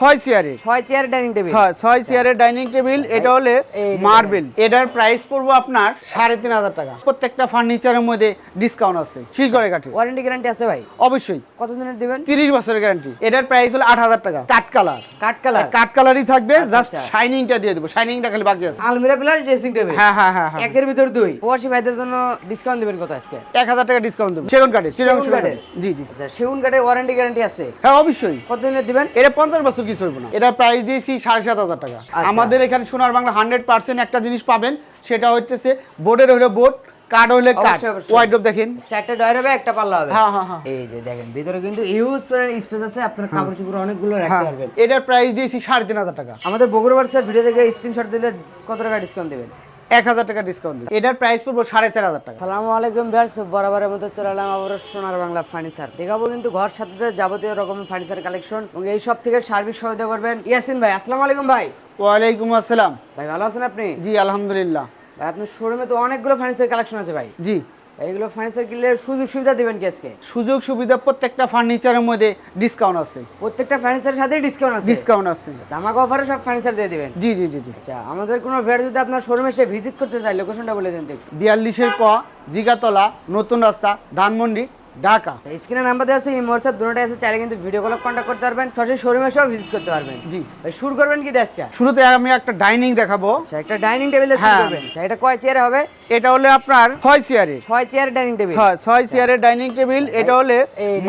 ছয় চেয়ারের ছয় চেয়ার ডাইনিং টেবিল। ছয় চেয়ারের ডাইনিং টেবিল এটা হলে মার্বেল। এটার প্রাইস পড়ব আপনার সাড়ে তিন হাজার টাকা। প্রত্যেকটা ফার্নিচারের মধ্যে ডিসকাউন্ট আছে শিলচরে কাঠি ওয়ারেন্টি গ্যারান্টি আছে ভাই? অবশ্যই। কত দিনের দিবেন? তিরিশ বছরের গ্যারান্টি এটার প্রাইস হলো আট হাজার টাকা। কাঠ কালার। কাঠ কালার? কাঠ কালারই থাকবে জাস্ট আচ্ছা। শাইনিংটা দিয়ে দেবো। শাইনিংটা খালি বাকি আছে। আলমিরা প্লাস ড্রেসিং টেবিল হ্যাঁ হ্যাঁ হ্যাঁ একের ভিতর দুই। প্রবাসী ভাইদের জন্য ডিসকাউন্ট দিবেন কত আজকে? এক হাজার টাকা ডিসকাউন্ট দেবো। সেগুন কাঠে সেগুন কাঠের? জি জি। আচ্ছা সেগুন কাঠের ওয়ারেন্টি গ্যারান্টি আছে? হ্যাঁ অবশ্যই। কত দিনের দিবেন? এটা পঞ্চাশ বছর কিছু হইব না। এটা প্রাইস দিয়েছি সাড়ে সাত হাজার টাকা। আমাদের এখানে সোনার বাংলা হান্ড্রেড পার্সেন্ট একটা জিনিস পাবেন সেটা হচ্ছে বোর্ডের হলে বোর্ড কার্ড হলে কার্ড অবশ্যই। দেখেন। চারটা ডয়ার হবে একটা পাল্লা হবে। হ্যাঁ হ্যাঁ হ্যাঁ। এই যে দেখেন ভিতরে কিন্তু ইউজ স্পেস আছে আপনার কাপড় চোপড় অনেকগুলো রাখতে পারবেন। এটার প্রাইস দিয়েছি সাড়ে তিন হাজার টাকা। আমাদের বগুড়া স্যার ভিডিও থেকে স্ক্রিনশট দিলে কত টাকা ডিসকাউন্ট দিবেন? এক হাজার টাকা ডিসকাউন্ট এটার প্রাইস পড়ব সাড়ে চার হাজার টাকা। সালামু আলাইকুম বরাবরের মতো চলে এলাম আবার সোনার বাংলা ফার্নিচার দেখাবো কিন্তু ঘর সাথে যাবতীয় রকমের ফার্নিচার কালেকশন এবং এই সব থেকে সার্ভিস সহযোগিতা করবেন ইয়াসিন ভাই। আসসালামু আলাইকুম ভাই। ওয়ালাইকুম আসসালাম। ভাই ভালো আছেন আপনি? জি আলহামদুলিল্লাহ। ভাই আপনার শোরুমে তো অনেকগুলো ফার্নিচার কালেকশন আছে ভাই। জি। ভাই, এগুলো ফার্নিচার কিনলে সুযোগ সুবিধা দিবেন কি আজকে? সুযোগ সুবিধা প্রত্যেকটা ফার্নিচারের মধ্যে ডিসকাউন্ট আছে। প্রত্যেকটা ফার্নিচারের সাথে ডিসকাউন্ট আছে? ডিসকাউন্ট আছে। ধামাকা অফারে সব ফার্নিচার দিয়ে দিবেন? জি জি জি জি। আচ্ছা আমাদের কোনো ভেড় যদি আপনার শোরুমে এসে ভিজিট করতে চায় লোকেশনটা বলে দেন দেখি বিয়াল্লিশের ক জিগাতলা নতুন রাস্তা ধানমন্ডি ঢাকা। স্ক্রিনে নাম্বার দেওয়া আছে এই মুহূর্তে দুটোটাই আছে চাইলে কিন্তু ভিডিও কল কন্ট্যাক্ট করতে পারবেন সরাসরি শোরুমে এসেও ভিজিট করতে পারবেন। জি। ভাই শুরু করবেন কি দেশকে শুরুতে আমি একটা ডাইনিং দেখাবো। আচ্ছা একটা ডাইনিং টেবিল শুরু হ্যাঁ। করবেন। আচ্ছা, এটা কয় চেয়ার হবে? এটা হলে আপনার ছয় চেয়ারের ছয় চেয়ার ডাইনিং টেবিল ছয় চেয়ারের ডাইনিং টেবিল এটা হলে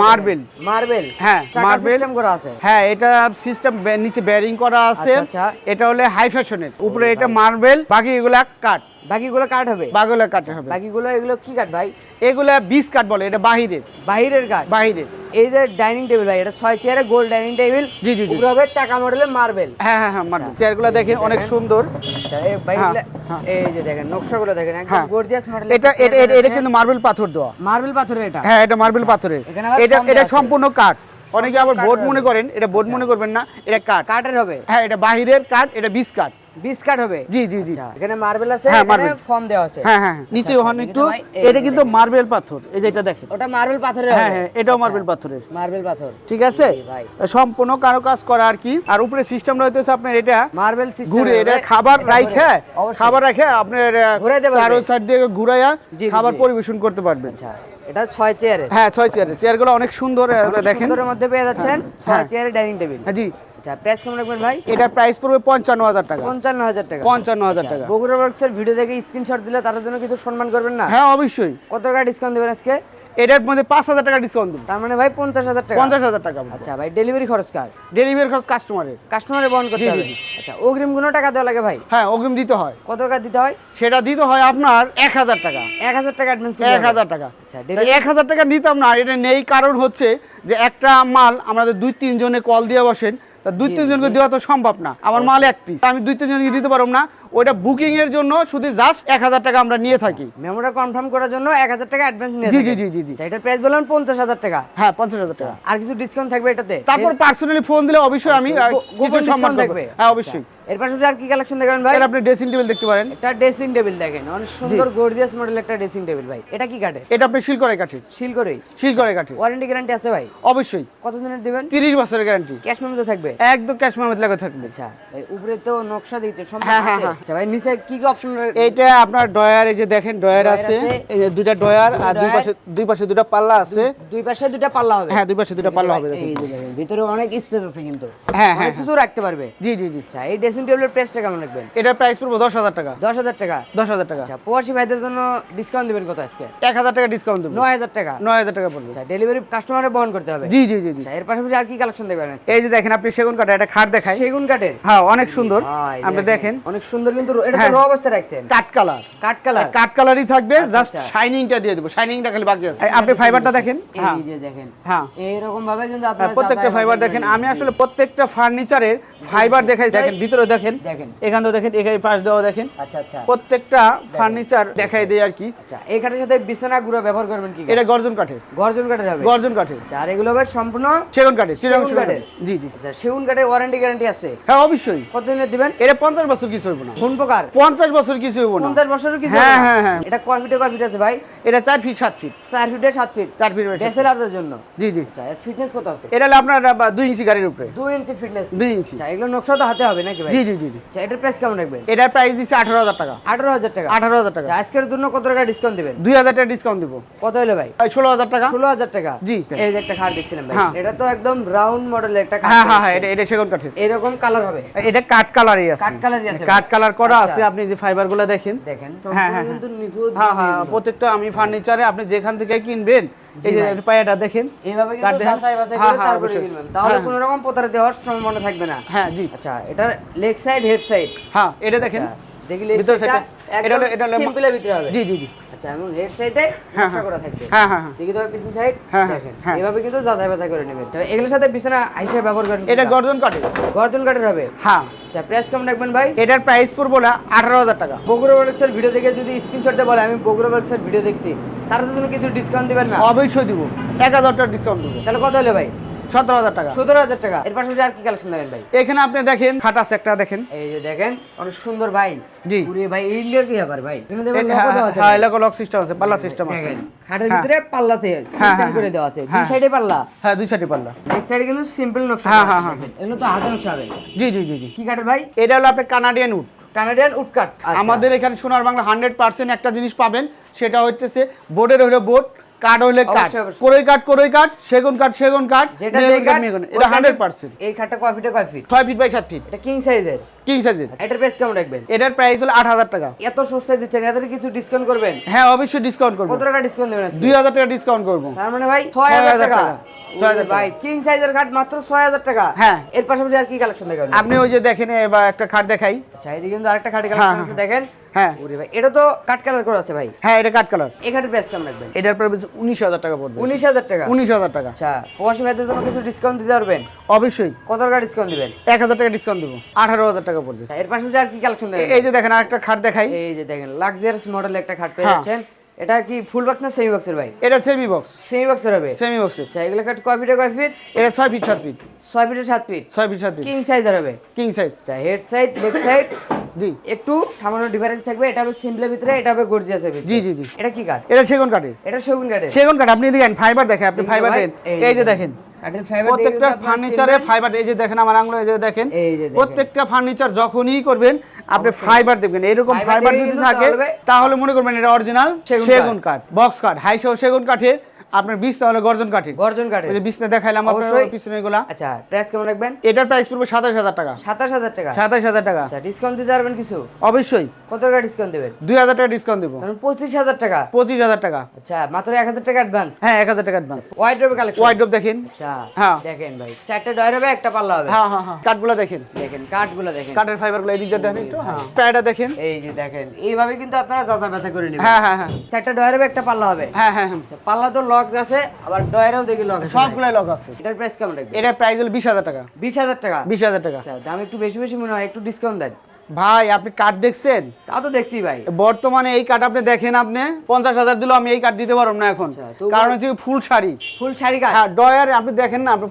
মার্বেল মার্বেল হ্যাঁ মার্বেল সিস্টেম করা আছে। হ্যাঁ এটা সিস্টেম নিচে ব্যারিং করা আছে। আচ্ছা, আচ্ছা। এটা হলে হাই ফ্যাশনের উপরে এটা মার্বেল বাকি এগুলা কাঠ। বাকিগুলো কাঠ হবে? বাগুলা কাঠে হবে। বাকিগুলো এগুলো কি কাঠ ভাই? এগুলা বিশ কাঠ বলে এটা বাহিরের। বাহিরের কাঠ? বাহিরের। এই যে ডাইনিং টেবিল ভাই এটা ছয় চেয়ারে গোল ডাইনিং টেবিল জি, জি। উপরে হবে চাকা মডেলের মার্বেল। হ্যাঁ হ্যাঁ হ্যাঁ মার্বেল। চেয়ারগুলো দেখেন অনেক সুন্দর। আচ্ছা এই ভাই হ্যাঁ, হ্যাঁ। এই যে দেখেন নকশাগুলো দেখেন একদম হ্যাঁ। গর্জিয়াস মডেল এটা এটা এটা- এটা কিন্তু মার্বেল পাথর দেওয়া। মার্বেল পাথরের এটা। হ্যাঁ এটা মার্বেল পাথরের। এটা এটা সম্পূর্ণ কাঠ। অনেকে আবার বোর্ড মনে করেন এটা বোর্ড মনে করবেন না এটা কাঠ। কাঠের হবে। হ্যাঁ এটা বাহিরের কাঠ এটা বিশ কাঠ। বিশ কাঠ হবে। জি জি জি। এখানে মার্বেল আছে হ্যাঁ, এখানে ফর্ম দেওয়া আছে। হ্যাঁ হ্যাঁ হ্যাঁ। নিচে ওখানে একটু এটা কিন্তু মার্বেল পাথর এই যে এটা দেখেন। ওটা মার্বেল পাথরের হ্যাঁ হ্যাঁ এটাও মার্বেল পাথরের। মার্বেল পাথর। ঠিক আছে? সম্পূর্ণ কারও কাজ করা আর কি। আর উপরে সিস্টেম রয়েছে আপনার এটা। মার্বেল সিস্টেম ঘুরে এটা খাবার রাখে খাবার রাখে আপনার চারো সাইড দিয়ে ঘুরাইয়া জি, জি, খাবার পরিবেশন করতে পারবেন। আচ্ছা এটা ছয় চেয়ারে হ্যাঁ ছয় চেয়ার চেয়ারগুলো অনেক সুন্দর দেখেন। সুন্দরের মধ্যে পেয়ে যাচ্ছেন। ছয় হ্যাঁ। চেয়ারে ডাইনিং টেবিল হ্যাঁ জি। আচ্ছা প্রাইস কেমন রাখবেন ভাই? এটার প্রাইস পড়বে পঞ্চান্ন হাজার টাকা। পঞ্চান্ন হাজার টাকা। পঞ্চান্ন হাজার টাকা। বগুড়া ওয়ার্কসের ভিডিও দেখে স্ক্রিনশট দিলে তার জন্য কিছু সম্মান করবেন না? হ্যাঁ অবশ্যই। কত টাকা ডিসকাউন্ট দেবেন আজকে? এটার মধ্যে পাঁচ হাজার টাকা ডিসকাউন্ট দেবো। তার মানে ভাই পঞ্চাশ হাজার টাকা। পঞ্চাশ হাজার টাকা আচ্ছা ভাই ডেলিভারি খরচ কার? ডেলিভারি খরচ কাস্টমারের কাস্টমারে বহন করতে হবে। আচ্ছা অগ্রিম কোনো টাকা দেওয়া লাগে ভাই? হ্যাঁ অগ্রিম দিতে হয়। কত টাকা দিতে হয়? সেটা দিতে হয় আপনার এক হাজার টাকা। এক হাজার টাকা অ্যাডভান্স এক হাজার টাকা। আচ্ছা এক হাজার টাকা নিতাম না এটা নেই। কারণ হচ্ছে যে একটা মাল আমাদের দুই তিনজনে কল দিয়ে বসেন। দুই তিনজনকে দেওয়া তো সম্ভব না। আমার মাল এক পিস আমি দুই তিনজনকে দিতে পারব না। ওইটা বুকিং এর জন্য শুধু জাস্ট এক হাজার টাকা আমরা নিয়ে থাকি। মেমোটা কনফার্ম করার জন্য এক হাজার টাকা অ্যাডভান্স নিয়ে জি, জি, জি, জি, জি। আচ্ছা এটার প্রাইস বললাম পঞ্চাশ হাজার টাকা। হ্যাঁ পঞ্চাশ হাজার টাকা। আর কিছু ডিসকাউন্ট থাকবে এটাতে? তারপর পার্সোনালি ফোন দিলে অবশ্যই আমি কিছু সম্মান থাকবে? হ্যাঁ অবশ্যই। এর পাশাপাশি আর কি কালেকশন দেখবেন ভাই? আপনি ড্রেসিং টেবিল দেখতে পারেন। একটা ড্রেসিং টেবিল দেখেন। অনেক সুন্দর গর্জিয়াস মডেল একটা ড্রেসিং টেবিল ভাই। এটা কি কাটে এটা আপনি শিল করে কাঠি শিল করেই শিল করে কাঠি ওয়ারেন্টি গ্যারান্টি আছে ভাই? অবশ্যই। কত দিনের দিবেন? তিরিশ বছরের গ্যারান্টি ক্যাশ মেমো তো থাকবে? একদম ক্যাশ মেমোতে লাগা থাকবে। আচ্ছা ভাই উপরে তো নকশা দিতে সম্ভব হ্যাঁ, হ্যাঁ। হ্যাঁ। আচ্ছা ভাই নিচে কি কি অপশন এইটা আপনার ডয়ার এই যে দেখেন ডয়ার আছে। এই যে দুইটা ডয়ার আর দুই পাশে দুই পাশে দুইটা পাল্লা আছে। দুই পাশে দুইটা পাল্লা হবে। হ্যাঁ দুই পাশে দুইটা পাল্লা হবে এই যে ভিতরে অনেক স্পেস আছে কিন্তু। হ্যাঁ, হ্যাঁ, কিছু রাখতে পারবে। জি জি জি। আচ্ছা এই ড্রেসিং টেবিলের প্রাইসটা কেমন রাখবেন? এটার প্রাইস পড়ব দশ হাজার টাকা। দশ হাজার টাকা? দশ হাজার টাকা। আচ্ছা প্রবাসী ভাইদের জন্য ডিসকাউন্ট দিবেন কত আজকে? এক হাজার টাকা ডিসকাউন্ট দেবো। নয় হাজার টাকা? নয় হাজার টাকা পড়বে। আচ্ছা ডেলিভারি কাস্টমারে বহন করতে হবে। জি জি জি জি। আচ্ছা এর পাশাপাশি আর কি কালেকশন দেবেন এই যে দেখেন আপনি সেগুন কাঠা একটা খাট দেখাই। সেগুন কাঠের? হ্যাঁ অনেক সুন্দর। আপনি দেখেন অনেক সুন্দর কিন্তু এটা তো হ্যাঁ। অবস্থায় রাখছেন। কাঠ কালার। কাঠ কালার? কাঠ কালারই থাকবে জাস্ট আচ্ছা। শাইনিংটা দিয়ে দেবো। শাইনিংটা খালি বাকি আছে। আপনি ফাইবারটা দেখেন হ্যাঁ এই যে দেখেন হ্যাঁ। এইরকম ভাবে কিন্তু হ্যাঁ, আপনারা প্রত্যেকটা ফাইবার দেখেন। আমি আসলে প্রত্যেকটা ফার্নিচারের ফাইবার দেখাই দেখেন ভিতরে দেখেন দেখেন। এখান থেকে দেখেন এখানে পাশ দেওয়া দেখেন। আচ্ছা আচ্ছা। প্রত্যেকটা ফার্নিচার দেখাই দেয় আর কি। আচ্ছা এই কাঠের সাথে বিছানা গুঁড়ো ব্যবহার করবেন কি এটা গর্জন কাঠের। গর্জন কাঠের হবে? গর্জন কাঠের। আচ্ছা আর এগুলো হবে সম্পূর্ণ সেগুন কাঠের সেগুন কাঠের? জি জি। আচ্ছা সেগুন কাঠের ওয়ারেন্টি গ্যারান্টি আছে? হ্যাঁ অবশ্যই। কতদিনের দিবেন? এটা পঞ্চাশ বছর কিছু হইব না। কোন প্রকার? পঞ্চাশ বছর কিছু হইব না। পঞ্চাশ বছরের কিছু হ্যাঁ, হ্যাঁ, হ্যাঁ। এটা কয় ফিটে কয় ফিট আছে ভাই? এটা চার ফিট সাত ফিট। চার ফিটে সাত ফিট? চার ফিট বাই ফিট। ডেসেলারদের জন্য? জি জি। আচ্ছা এর ফিটনেস কত আছে? এটা হলো আপনার আহ, দুই ইঞ্চি গাড়ির উপরে। দুই ইঞ্চি ফিটনেস দুই ইঞ্চি। আচ্ছা এগুলো নকশা তো হাতে হবে নাকি ভাই? জি জি জি আচ্ছা এটার প্রাইস কেমন রাখবেন? এটার প্রাইস দিচ্ছে আঠারো হাজার টাকা। আঠারো হাজার টাকা? আঠারো হাজার টাকা। আচ্ছা আজকের জন্য কত টাকা ডিসকাউন্ট দিবেন? দুই হাজার টাকা ডিসকাউন্ট দিব। কত হলো ভাই? ষোলো হাজার টাকা। ষোলো হাজার টাকা? জি। এই যে একটা খাট দেখছিলাম ভাই। হ্যাঁ। এটা তো একদম রাউন্ড মডেলের একটা হ্যাঁ হ্যাঁ হ্যাঁ এটা এটা সেগুন কাঠের। এরকম কালার হবে? এটা কাঠ কালারই আছে। কাঠ কালারই আছে কালার করা আচ্ছা। আছে আপনি যে ফাইবারগুলো দেখেন। দেখেন হ্যাঁ, হ্যাঁ, কিন্তু নিখুঁত হ্যাঁ হ্যাঁ প্রত্যেকটা আমি ফার্নিচারে আপনি যেখান থেকে কিনবেন এই যে। পায়াটা দেখেন। এইভাবে কিন্তু যাচাই বাছাই হ্যাঁ, করে হ্যাঁ, তারপরে কিনবেন। তাহলে হ্যাঁ, কোনো রকম প্রতারিত হওয়ার সম্ভাবনা থাকবে না। হ্যাঁ জি। আচ্ছা এটার লেগ সাইড হেড সাইড হ্যাঁ এটা দেখেন। দেখি লেগ ভিতর সাইডটা সাইডটা- এটা হলো- এটা হলো- সিম্পলের ভিতরে হবে। জি জি জি। আচ্ছা এবং হেড সাইডে নকশা। করা থাকবে। হ্যাঁ হ্যাঁ দেখি তো পিছন সাইড দেখেন। হ্যাঁ। এভাবে কিন্তু যাচাই বাছাই করে নেবেন। তবে এগুলোর সাথে বিছানা আইসা ব্যবহার করেন এটা গর্জন গর্জন হবে। হ্যাঁ। আচ্ছা প্রাইস কেমন রাখবেন ভাই? এটার প্রাইস পড়ব না আঠারো হাজার টাকা। বগুড়া ভিডিও দেখে যদি স্ক্রিনশট দিয়ে বলে আমি বগুড়া ভিডিও দেখছি তার জন্য কিছু ডিসকাউন্ট দিবেন না। অবশ্যই দিব। এক হাজার টাকা ডিসকাউন্ট দেবো। তাহলে কত হলো ভাই? সতেরো হাজার টাকা। সতেরো হাজার টাকা। এর পাশাপাশি আর কি কালেকশন দেবেন ভাই? এখানে আপনি দেখেন খাট আছে একটা দেখেন। এই যে দেখেন অনেক সুন্দর ভাই। জি। পুরি ভাই ইন্ডিয়া কি ব্যাপার হ্যাঁ এলাকা লক সিস্টেম আছে পাল্লা সিস্টেম আছে। খাটের ভিতরে পাল্লাতে হ্যাঁ, সিস্টেম হ্যাঁ, করে দেওয়া আছে। দুই হ্যাঁ। সাইডে পাল্লা? হ্যাঁ দুই সাইডে পাল্লা। এক সাইডে কিন্তু সিম্পল নকশা হ্যাঁ, করা হ্যাঁ, এগুলো তো হাতে নকশা হবে। জি জি জি জি। কি কাঠের ভাই? এটা হলো আপনার Canadian wood Canadian wood cut আমাদের এখানে সোনার বাংলা হান্ড্রেড পার্সেন্ট একটা জিনিস পাবেন সেটা হচ্ছে বোর্ডের হলো বোর্ড কাঠ হলে কাঠ। কোরই কাঠ কোরই কাঠ সেগুন কাঠ সেগুন কাঠ যেটা এটা হান্ড্রেড পার্সেন্ট এই খাটটা কয় ফিটে কয় ফিট ছয় ফিট বাই সাত ফিট এটা কিং সাইজের কিং সাইজের এটার প্রাইস কেমন রাখবেন? এটার প্রাইস হলো আট হাজার টাকা। এত সস্তায় দিচ্ছেন এদের কিছু ডিসকাউন্ট করবেন? হ্যাঁ অবশ্যই ডিসকাউন্ট করব। কত টাকা ডিসকাউন্ট দেবেন দুই হাজার টাকা ডিসকাউন্ট করব। তার মানে ভাই ছয় হাজার টাকা। টাকা। 6,000 ভাই কিং সাইজের খাট মাত্র ছয় হাজার টাকা। হ্যাঁ। এর পাশাপাশি আর কি কালেকশন দেখাবেন? আপনি ওই যে দেখেন এবার একটা খাট দেখাই। আচ্ছা এদিকে কিন্তু আরেকটা খাটে কালেকশন হ্যাঁ, দেখেন। হ্যাঁ। ওরে ভাই এটা তো কাট কালার করা আছে ভাই। হ্যাঁ এটা কাঠ কালার। এই প্রাইস কেমন রাখবেন? এটার প্রাইস উনিশ হাজার টাকা পড়বে। উনিশ হাজার টাকা? উনিশ হাজার টাকা। আচ্ছা প্রবাসী ভাইদের জন্য কিছু ডিসকাউন্ট দিতে পারবেন? অবশ্যই। কত টাকা ডিসকাউন্ট দিবেন? এক হাজার টাকা ডিসকাউন্ট দেবো। আঠারো হাজার টাকা পড়বে। আচ্ছা, এর পাশাপাশি আর কি কালেকশন এই যে দেখেন আরেকটা খাট দেখাই। এই যে দেখেন লাক্সারিয়াস মডেল একটা খাট পেয়ে হ্যাঁ। যাচ্ছেন। এটা কি ফুল বক্স না সেমি বক্সের ভাই? এটা সেমি বক্স সেমি বক্সের হবে? সেমি বক্সের আচ্ছা এগুলো কাট কয় ফিটে কয় ফিট এটা ছয় ফিট সাত ফিট ছয় ফিটে সাত ফিট ছয় ফিট সাত ফিট কিং সাইজ হবে? কিং সাইজ আচ্ছা হেড সাইড লেগ সাইড জি। একটু সামান্য ডিফারেন্স থাকবে এটা হবে সিম্পলের ভিতরে এটা হবে গর্জিয়াসের ভিতরে। জি জি জি। এটা কি কাঠ এটা সেগুন কাঠের। এটা সেগুন কাঠের। সেগুন কাঠ আপনি দেখেন ফাইবার দেখেন আপনি ফাইবার দেখেন এই যে দেখেন। প্রত্যেকটা ফার্নিচারে ফাইবার এই যে দেখেন আমার আঙুলে এই যে দেখেন। প্রত্যেকটা ফার্নিচার যখনই করবেন আপনি ফাইবার দেখবেন এরকম ফাইবার যদি থাকে তাহলে- মনে করবেন এটা অরিজিনাল সেগুন কাঠ। বক্স কাঠ হাই সহ সেগুন কাঠের আপনার বিষ তাহলে গর্জন কাঠের গর্জন ওই যে বিছনা দেখাইলাম আপনার। পিছনে এগুলা। আচ্ছা প্রাইস কেমন রাখবেন? এটার প্রাইস পড়বে সাতাশ হাজার টাকা। সাতাশ হাজার টাকা? সাতাশ হাজার টাকা। আচ্ছা ডিসকাউন্ট দিতে পারবেন কিছু? অবশ্যই। কত টাকা ডিসকাউন্ট দেবেন? দুই হাজার টাকা ডিসকাউন্ট দেবো। কারণ পঁচিশ হাজার টাকা। পঁচিশ হাজার টাকা। আচ্ছা মাত্র এক হাজার টাকা অ্যাডভান্স হ্যাঁ এক হাজার টাকা অ্যাডভান্স ওয়াইড হবে কালেকশন ওয়াইড্রপ দেখেন। আচ্ছা হ্যাঁ। দেখেন ভাই। চারটে ডয়ের হবে একটা পাল্লা হবে? হ্যাঁ হ্যাঁ হ্যাঁ। কাঠগুলো দেখেন। দেখেন কাঠগুলো দেখেন। কাঠের ফাইবারগুলো এদিক দিয়ে দেখেন একটু। হ্যাঁ। প্যাডটা দেখেন। এই যে দেখেন এইভাবে কিন্তু আপনারা যাচা ব্যথা করে নেবেন। হ্যাঁ হ্যাঁ হ্যাঁ। চারটে ডয়ের হবে একটা পাল্লা হবে? হ্যাঁ হ্যাঁ হ্যাঁ। আচ্ছা, পাল্লা তো লক আছে আবার ডয়েরও দেখি লক আছে। সবগুলাই লক আছে। এটার প্রাইস কেমন রাখবেন এটা প্রাইস হলো বিশ হাজার টাকা। বিশ হাজার টাকা? বিশ হাজার টাকা। আচ্ছা দাম একটু বেশি বেশি মনে হয় একটু ডিসকাউন্ট দেন। ভাই আপনি কাঠ দেখছেন? তা তো দেখছি ভাই। বর্তমানে এই কাঠ আপনি দেখেন আপনি পঞ্চাশ হাজার দিলেও আমি এই কাঠ দিতে পারব না এখন। আচ্ছা, কারণ হচ্ছে ফুল শাড়ি। ফুল শাড়ি কাঠ হ্যাঁ ডয়ার আপনি দেখেন না আপনি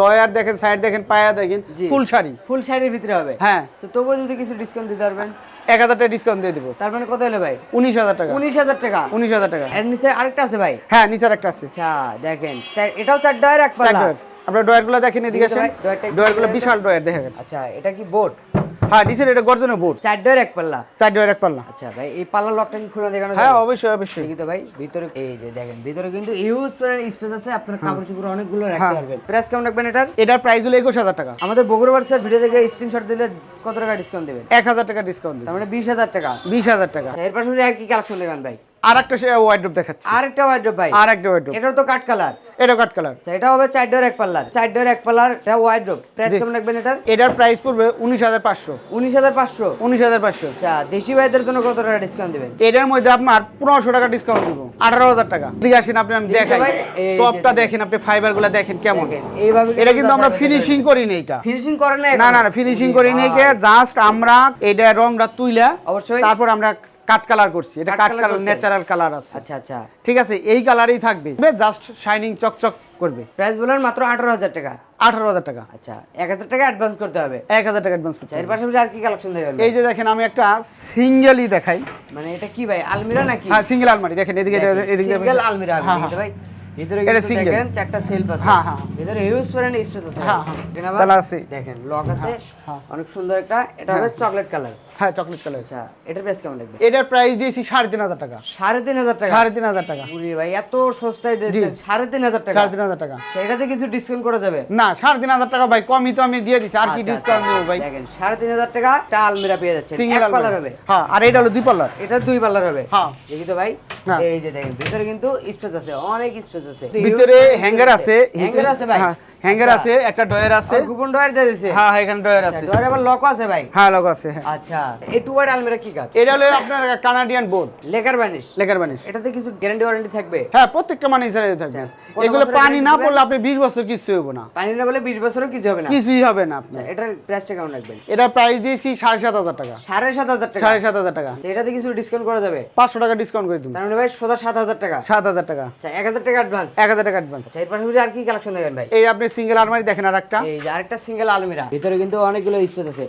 ডয়ার দেখেন সাইড দেখেন পায়া দেখেন ফুল শাড়ি। ফুল শাড়ির ভিতরে হবে? হ্যাঁ। তো তবুও যদি কিছু ডিসকাউন্ট দিতে পারবেন? এক হাজার টাকা ডিসকাউন্ট দিয়ে দিব। তার মানে কত হলো ভাই? উনিশ হাজার টাকা। উনিশ হাজার টাকা? উনিশ হাজার টাকা। এর নিচে আরেকটা আছে ভাই? হ্যাঁ নিচে আরেকটা আছে। আচ্ছা দেখেন। এটাও চার ডয়ের এক পাল্লা ডয়ার আপনার ডয়ারগুলো দেখেন এদিকে আসেন। ডয়ারগুলো বিশাল ডয়ার দেখেন আচ্ছা এটা কি বোর্ড? হ্যাঁ নিচের এটা গর্জনের বোর্ড। চার ডয়ের এক পাল্লা। চার ডয়ার এক পাল্লা। আচ্ছা ভাই এই পাল্লা লকটা কি খুলে দেখানো হ্যাঁ অবশ্যই অবশ্যই। তো ভাই ভিতরে এই যে দেখেন ভিতরে কিন্তু ইউজ স্পেস আছে আপনার কাপড় চোপড় অনেকগুলো রাখতে হ্যাঁ। পারবেন। প্রাইস কেমন রাখবেন এটার? এটার প্রাইস হলো একুশ হাজার টাকা। আমাদের বগুড়া বার্সার ভিডিও থেকে স্ক্রিনশট দিলে কত টাকা ডিসকাউন্ট দেবেন? এক হাজার টাকা ডিসকাউন্ট তার মানে বিশ হাজার টাকা। বিশ হাজার টাকা। আচ্ছা, এর পাশাপাশি আর কি কালেকশন দেবেন ভাই? আর একটা সে ওয়াইড্রোপ দেখাচ্ছি। আরেকটা ওয়াইড্রোপ ভাই। আর একটা ওয়াইড্রোপ এটাও তো কাট কালার এটা কাট কালার আচ্ছা এটা হবে চার ডোর এক পাল্লার। চার ডোর এক পাল্লার এটা ওয়াইড্রোপ প্রাইস কেমন রাখবেন এটার? প্রাইস পড়বে আচ্ছা দেশি ভাইদের জন্য কত টাকা ডিসকাউন্ট দিবেন? এটার মধ্যে আপনার পনেরোশো টাকা ডিসকাউন্ট দিব। আঠারো হাজার টাকা। দিকে আসেন আপনি আমি দেখাই। টপটা দেখেন। আপনি কেমন। এইভাবে এটা কিন্তু আমরা ফিনিশিং করি নি এটা। ফিনিশিং করেন না না না না ফিনিশিং করি নি জাস্ট আমরা এটা রংটা তুইলা অবশ্যই। তারপর আমরা কাট কালার করছি। এটা কাট কালার ন্যাচারাল কালার আছে। আচ্ছা আচ্ছা। ঠিক আছে এই কালারই থাকবে। জাস্ট শাইনিং চকচক করবে। প্রাইস বলেন মাত্র আঠারো হাজার টাকা। আঠারো হাজার টাকা। আচ্ছা এক হাজার টাকা অ্যাডভান্স করতে হবে। এক হাজার টাকা অ্যাডভান্স করতে আচ্ছা এর হবে। পাশাপাশি আর কি কালেকশন দেবেন এই যে দেখেন আমি একটা সিঙ্গেলই দেখাই। মানে এটা কি ভাই আলমিরা নাকি? হ্যাঁ সিঙ্গেল আলমারি। দেখেন এদিকে এদিকে সিঙ্গেল আলমিরা হ্যাঁ, ভাই। ভিতরে কিন্তু দেখেন চারটা সেলফ আছে। হ্যাঁ, হ্যাঁ। ভিতরে হিউজ পরিমাণে স্পেস আছে। হ্যাঁ, হ্যাঁ। দেখেন আছে। দেখেন লক আছে। হ্যাঁ। অনেক সুন্দর একটা এটা হবে চকলেট কালার হ্যাঁ চকলেট কালার আচ্ছা এটার প্রাইস কেমন লাগবে এটার প্রাইস দিয়েছি সাড়ে তিন হাজার টাকা। সাড়ে তিন হাজার টাকা? সাড়ে তিন হাজার টাকা। পুরি ভাই এত সস্তায় দিচ্ছেন সাড়ে তিন হাজার টাকা। সাড়ে তিন হাজার টাকা। আচ্ছা, এটাতে কিছু ডিসকাউন্ট করা যাবে? না সাড়ে তিন হাজার টাকা ভাই কমই তো আমি দিয়ে দিচ্ছি। আর কি আচ্ছা, ডিসকাউন্ট আচ্ছা। দেবো ভাই? দেখেন সাড়ে তিন হাজার টাকা একটা আলমিরা পেয়ে যাচ্ছে সিঙ্গেল পাল্লার হবে। হ্যাঁ আর এটা হলো দুই পাল্লার এটা দুই পাল্লার হবে। হ্যাঁ। দেখি তো ভাই। হ্যাঁ। এই যে দেখেন ভিতরে কিন্তু স্পেস আছে অনেক স্পেস আছে। ভিতরে হ্যাঙ্গার আছে হ্যাঙ্গার আছে ভাই। হ্যাঙ্গার আচ্ছা। আছে একটা ডয়ার আছে। কুপন ডয়ার দিয়ে দিছে? হ্যাঁ হ্যাঁ, এখানে ডয়ার আছে। ডয়ার আবার লক আছে ভাই? হ্যাঁ লোক আছে হ্যাঁ। আচ্ছা এই টু ওয়াইড আলমিরা কি কাজ? এটা হলো আপনার Canadian board lacquer varnish lacquer varnish এটাতে কিছু গ্যারান্টি ওয়ারেন্টি থাকবে? হ্যাঁ প্রত্যেকটা মানে হিসাবে থাকবে। এগুলো পানি না পড়লে আপনি বিশ বছর কিছু হইব না। পানি না বলে বিশ বছরও কিছু হবে না? কিছুই হবে না আপনার। আচ্ছা, এটার প্রাইসটা কেমন রাখবেন? এটা প্রাইস দিয়েছি সাড়ে সাত হাজার টাকা। সাড়ে সাত হাজার টাকা? সাড়ে সাত হাজার টাকা। আচ্ছা, এটাতে কিছু ডিসকাউন্ট করা যাবে? পাঁচশো টাকা ডিসকাউন্ট করে দিন তার মানে ভাই সোজা সাত হাজার টাকা? সাত হাজার টাকা। আচ্ছা এক হাজার টাকা অ্যাডভান্স এক হাজার টাকা অ্যাডভান্স আচ্ছা এর পাশাপাশি আর কি কালেকশন দেবেন ভাই? এই আপনি সিঙ্গেল আলমারি দেখেন আর একটা এই যে আরেকটা সিঙ্গেল আলমিরা। ভিতরে কিন্তু অনেকগুলো স্পেস আছে।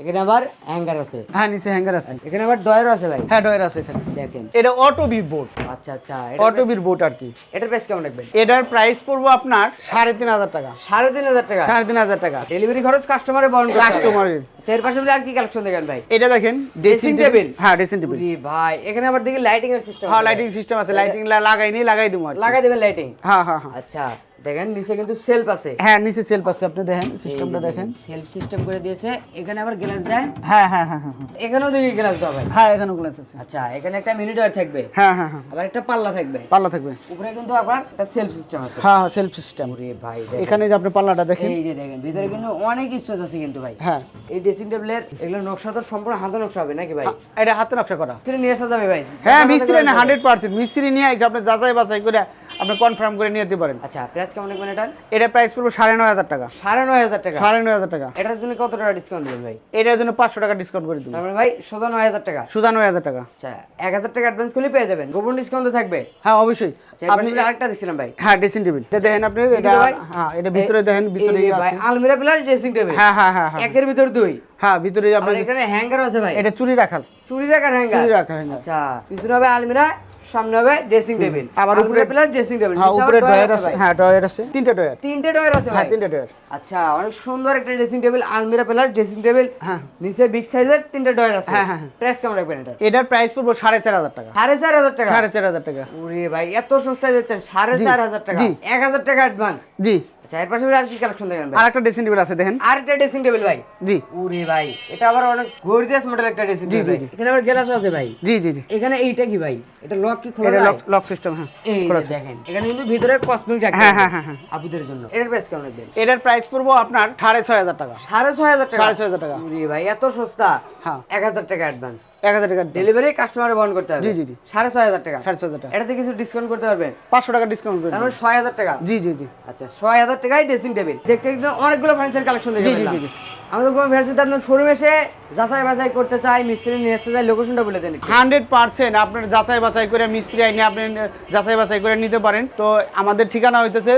এখানে আবার হ্যাঙ্গার আছে। হ্যাঁ নিচে হ্যাঙ্গার আছে। এখানে আবার ডয়ারও আছে ভাই। হ্যাঁ ডয়ার আছে এখানে। দেখেন। এটা অটো বিট বোর্ড আচ্ছা আচ্ছা। অটো বিট বোর্ড আর কি। এটার প্রাইস কেমন রাখবেন? এটার প্রাইস পড়ব আপনার সাড়ে তিন হাজার টাকা। সাড়ে তিন হাজার টাকা? সাড়ে তিন হাজার টাকা। ডেলিভারি খরচ কাস্টমারে বহন কাস্টমারের আচ্ছা, এর আর কি কালেকশন দেখেন ভাই? এটা দেখেন Dressing টেবিল হ্যাঁ ড্রেসিং টেবিল ভাই এখানে আবার দেখি লাইটিং এর সিস্টেম হ্যাঁ লাইটিং সিস্টেম আছে। লাইটিং লাগাই নি লাগাই দিব। লাগাই দেবেন লাইটিং হ্যাঁ হ্যাঁ হ্যাঁ। আচ্ছা। দেখেন নিচে কিন্তু সেলফ আছে। হ্যাঁ নিচে সেলফ আছে। আপনি দেখেন সিস্টেমটা দেখেন সেলফ সিস্টেম করে দিয়েছে। এখানে আবার গ্লাস দেয়। হ্যাঁ হ্যাঁ হ্যাঁ হ্যাঁ হ্যাঁ। এখানেও দেখি গ্লাস দেওয়া ভাই। হ্যাঁ এখানে গ্লাস আছে। আচ্ছা এখানে একটা মিনি থাকবে। হ্যাঁ হ্যাঁ হ্যাঁ। আবার একটা পাল্লা থাকবে। পাল্লা থাকবে। উপরে কিন্তু আবার একটা সেলফ সিস্টেম আছে। হ্যাঁ হ্যাঁ সেলফ সিস্টেম ওরে ভাই এখানে যে আপনি পাল্লাটা দেখেন। এই যে দেখেন ভিতরে কিন্তু অনেক স্পেস আছে কিন্তু ভাই। হ্যাঁ। এই ড্রেসিং টেবিলের এগুলো নকশা তো সম্পূর্ণ হাতে নকশা হবে নাকি ভাই? এটা হাতে নকশা করা। মিস্ত্রি নিয়ে আসা যাবে ভাই। হ্যাঁ মিস্ত্রি না করে হান্ড্রেড পার্সেন্ট মিস্ত্রি নিয়ে এসে আপনি যাচাই বাছাই করে আপনি কনফার্ম করে নিয়ে যেতে পারেন। আচ্ছা প্রাইস কেমন রাখবেন এটার? এটা প্রাইস পড়বে সাড়ে নয় হাজার টাকা। সাড়ে নয় হাজার টাকা? সাড়ে নয় হাজার টাকা। এটার জন্য কত টাকা ডিসকাউন্ট দেবেন ভাই? এটার জন্য পাঁচশো টাকা ডিসকাউন্ট করে মানে ভাই সোজা নয় হাজার টাকা। সুজা নয় হাজার টাকা। আচ্ছা এক হাজার টাকা অ্যাডভান্স করলে পেয়ে যাবেন। গোপন ডিসকাউন্ট তো থাকবে। হ্যাঁ অবশ্যই। আচ্ছা আপনি আরেকটা দেখছিলাম ভাই। হ্যাঁ ড্রেসিং টেবিল এটা দেখেন আপনি এটা? হ্যাঁ এটা ভিতরে দেখেন ভিতরে এই ভাই আলমিরা প্লাস ড্রেসিং টেবিল হ্যাঁ হ্যাঁ হ্যাঁ একের ভিতর দুই। হ্যাঁ ভিতরে আপনি আর এখানে হ্যাঙ্গার আছে ভাই। এটা চুরি রাখাল। চুরি রাখার হ্যাঙ্গার চুরি রাখার হ্যাঙ্গার আচ্ছা পিছনে হবে আলমিরা সামনে হবে ড্রেসিং টেবিল আবার উপরে- প্লাস ড্রেসিং টেবিল হ্যাঁ উপরে ড্রয়ার আছে হ্যাঁ ড্রয়ার আছে। তিনটা ড্রয়ার তিনটে ড্রয়ার আছে হ্যাঁ ভাই। তিনটা ডয়ার আচ্ছা অনেক সুন্দর একটা ড্রেসিং টেবিল আলমিরা প্লাস ড্রেসিং টেবিল হ্যাঁ। নিচে বিগ সাইজের তিনটে ড্রয়ার আছে। হ্যাঁ, হ্যাঁ, হ্যাঁ। প্রাইস কেমন রাখবেন এটা? এটার প্রাইস পড়বে সাড়ে চার হাজার টাকা। সাড়ে চার হাজার টাকা? সাড়ে চার হাজার টাকা। ওরে ভাই এত সস্তায় দিচ্ছেন। সাড়ে চার হাজার টাকা। জি। এক হাজার টাকা অ্যাডভান্স জি। আচ্ছা এর পাশে আর কি কালেকশন দেখেন ভাই? আর ড্রেসিং টেবিল আছে দেখেন। আর ড্রেসিং টেবিল ভাই। জি। ওরে ভাই এটা আবার অনেক গর্জিয়াস মডেল একটা ড্রেসিং টেবিল এখানে আবার গ্লাস আছে ভাই। জি জি জি। এখানে এইটা কি ভাই? এটা লক কি খোলা লক লক সিস্টেম হ্যাঁ এই দেখেন এখানে কিন্তু ভিতরে কসমেটিক হ্যাঁ, হ্যাঁ। আপুদের জন্য। এটার প্রাইস কেমন রাখবেন এটার প্রাইস পড়ব আপনার সাড়ে ছয় হাজার টাকা। সাড়ে ছয় হাজার টাকা? টাকা। ওরে ভাই এত সস্তা? হ্যাঁ। এক হাজার টাকা অ্যাডভান্স এক হাজার টাকা ডেলিভারি কাস্টমারে বহন করতে হবে। জি, জি, জি। সাড়ে ছয় হাজার টাকা। সাড়ে ছয় হাজার টাকা। এটাতে কিছু ডিসকাউন্ট করতে পারবেন? পাঁচশো টাকা ডিসকাউন্ট করে তার ছয় হাজার টাকা। জি জি জি। আচ্ছা ছয় হাজার টাকায় ড্রেসিং টেবিল দেখতে দেখতে অনেকগুলো ফার্নিচার কালেকশন দেখে জি, জি, জি, জি। আমাদের কোনো ফ্যান্সি আপনার শোরুমে এসে যাচাই বাছাই করতে চাই মিস্ত্রি নিয়ে আসতে চাই লোকেশনটা বলে দেন হান্ড্রেড পার্সেন্ট আপনার যাচাই বাছাই করে মিস্ত্রি আইনে আপনি যাচাই বাছাই করে নিতে পারেন। তো আমাদের ঠিকানা হইতেছে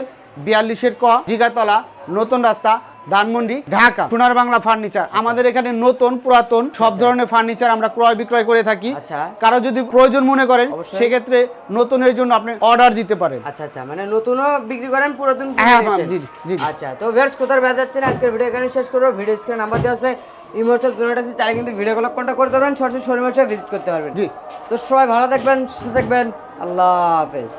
বিয়াল্লিশের ক জিগাতলা নতুন রাস্তা ধানমন্ডি ঢাকা সোনার বাংলা ফার্নিচার আমাদের এখানে নতুন পুরাতন সব ধরনের ফার্নিচার আমরা ক্রয় বিক্রয় করে থাকি। আচ্ছা। কারও যদি প্রয়োজন মনে করেন সেক্ষেত্রে নতুনের জন্য আপনি অর্ডার দিতে পারেন। আচ্ছা আচ্ছা। মানে নতুনও বিক্রি করেন পুরাতন হ্যাঁ, হ্যাঁ। জি, জি। আচ্ছা তো ভিউয়ার্স কোথায় বেড়াতে যাচ্ছেন আজকের ভিডিও এখানে শেষ করব। ভিডিও স্ক্রিনে নাম্বার দেওয়া আছে ইমোশনাল পেমেন্ট আছে চাই কিন্তু ভিডিও কল কন্ট্যাক্ট করতে পারবেন সরাসরি শোরুমে ভিজিট করতে পারবেন। জি। তো সবাই ভালো থাকবেন সুস্থ থাকবেন। আল্লাহ হাফেজ।